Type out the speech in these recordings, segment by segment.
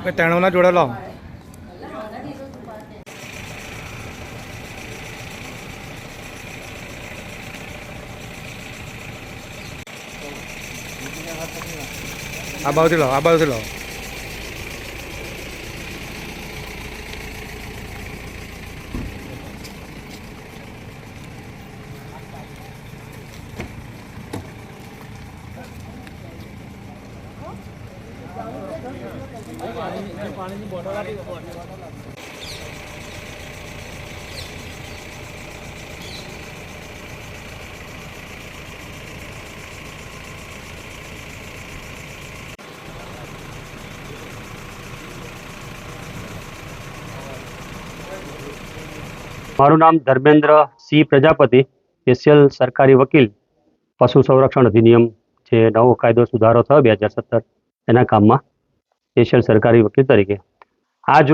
એ તેણોના જોડે લો આ બાજુથી લો આ બાજુથી મારું નામ ધર્મેન્દ્ર સિંહ પ્રજાપતિ, સ્પેશિયલ સરકારી વકીલ, પશુ સંરક્ષણ અધિનિયમ, જે નવો કાયદો સુધારો થયો બે હજાર સત્તર, એના કામમાં. સ્પેશિયલ સરકારી વકીલ તરીકે. આજ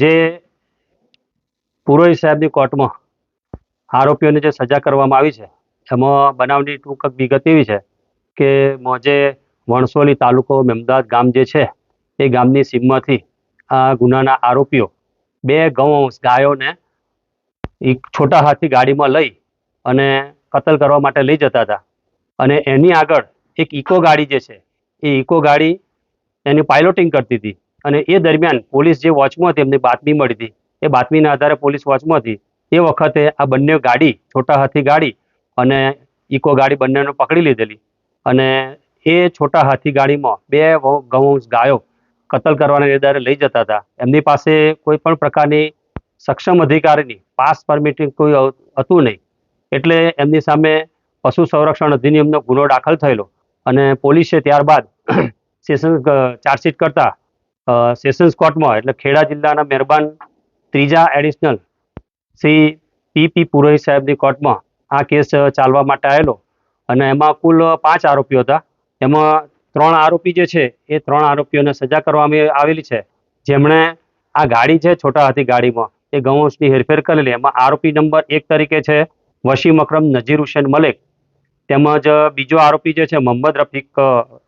જે પુરોહિત સાહેબની કોર્ટમાં આરોપીઓને જે સજા કરવામાં આવી છે, એમાં બનાવની ટૂંક વિગત એવી છે કે મોજે વણસોલી તાલુકો મેમદાદ ગામ જે છે, એ ગામની સીમમાંથી આ ગુનાના આરોપીઓ બે ગૌ ગાયોને એક છોટા હાથી ગાડીમાં લઈ અને કતલ કરવા માટે લઈ જતા હતા. અને એની આગળ એક ઇકો ગાડી જે છે, એ ઇકો ગાડી એની પાયલોટિંગ કરતી હતી. અને એ દરમિયાન પોલીસ જે વોચમાં હતી એમને બાતમી મળી હતી, એ બાતમીના આધારે પોલીસ વોચમાં હતી. એ વખતે આ બંને ગાડી, છોટા હાથી ગાડી અને ઇકો ગાડી બંનેને પકડી લીધેલી. અને એ છોટા હાથી ગાડીમાં બે વહુ- ગાયો કતલ કરવાના નિર્ધારે લઈ જતા હતા. એમની પાસે કોઈ પણ પ્રકારની સક્ષમ અધિકારીની પાસ પરમિટિંગ કોઈ હતું નહીં. એટલે એમની સામે પશુ સંરક્ષણ અધિનિયમનો ગુનો દાખલ થયેલો. અને પોલીસે ત્યારબાદ સેશન ચાર્જશીટ કરતા સેશન્સ કોર્ટમાં એટલે ખેડા જિલ્લાના મહેરબાન ત્રીજા એડિશનલ શ્રી પી પી પુરોહિત સાહેબની કોર્ટમાં આ કેસ ચાલવા માટે આવેલો. અને એમાં કુલ પાંચ આરોપીઓ હતા. એમાં ત્રણ આરોપી જે છે, એ ત્રણ આરોપીઓને સજા કરવામાં આવેલી છે. જેમણે આ ગાડી છે, છોટા હાથી ગાડીમાં, એ ગૌવંશની હેરફેર કરેલી. એમાં આરોપી નંબર એક તરીકે છે વસીમ અકરમ, નજીર હુસેન મલેક. તેમજ બીજો આરોપી જે છે, મોહમ્મદ રફીક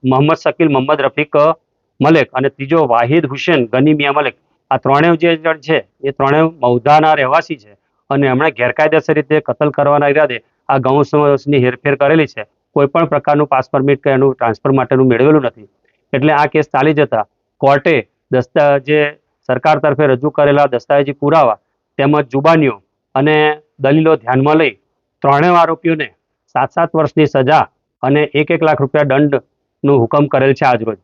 મોહમ્મદ શકીલ મોહમ્મદ રફીક મલેક અને ત્રીજો વાહિદ હુસેન, ગની મિયા મલેક. આ ત્રણેય જે જણ છે, એ ત્રણેય મૌધાના રહેવાસી છે અને એમણે ગેરકાયદેસર રીતે કતલ કરવાના ઈરાદે આ ગૌવંશની હેરફેર કરેલી છે. કોઈ પણ પ્રકારનું પાસ પરમિટ કે એનું ટ્રાન્સફર માટેનું મેળવેલું નથી. એટલે આ કેસ ચાલી જતા કોર્ટે દસ્તા, જે સરકાર તરફે રજૂ કરેલા દસ્તાવેજી પુરાવા તેમજ જુબાનીઓ અને દલીલો ધ્યાનમાં લઈ ત્રણેય આરોપીઓને સાત સાત વર્ષની સજા અને એક એક લાખ રૂપિયા દંડનું હુકમ કરેલ છે આજરોજ